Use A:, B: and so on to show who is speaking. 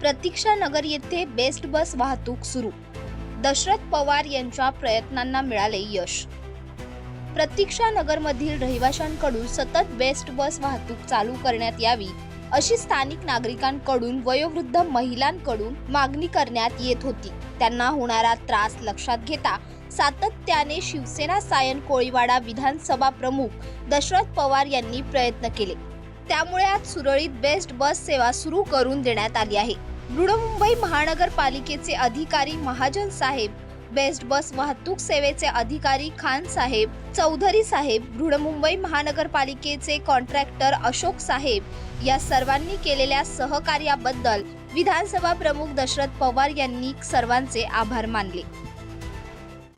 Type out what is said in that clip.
A: प्रतीक्षा नगर येथे बेस्ट बस वाहतूक सुरू. दशरथ पवार यांच्या प्रयत्नांना मिळाले यश. प्रतीक्षा नगरमधील रहिवाशांकडून सतत बेस्ट बस वाहतूक चालू करण्यात यावी अशी स्थानिक नागरिकांकडून वयोवृद्ध महिलांकडून मागणी करण्यात येत होती. त्यांना होणारा त्रास लक्षात घेता सातत्याने शिवसेना सायन कोळीवाडा विधानसभा प्रमुख दशरथ पवार यांनी प्रयत्न केले. त्यामुळे आज सुरळीत बेस्ट बस सेवा सुरू करून देण्यात आली आहे. बृहमुंबई महानगरपालिकेचे अधिकारी महाजन साहेब बेस्ट बस वाहतूक सेवेचे अधिकारी खान साहेब चौधरी साहेब बृहमुंबई महानगरपालिकेचे कॉन्ट्रॅक्टर अशोक साहेब या सर्वांनी केलेल्या सहकार्याबद्दल विधानसभा प्रमुख दशरथ पवार यांनी सर्वांचे आभार मानले.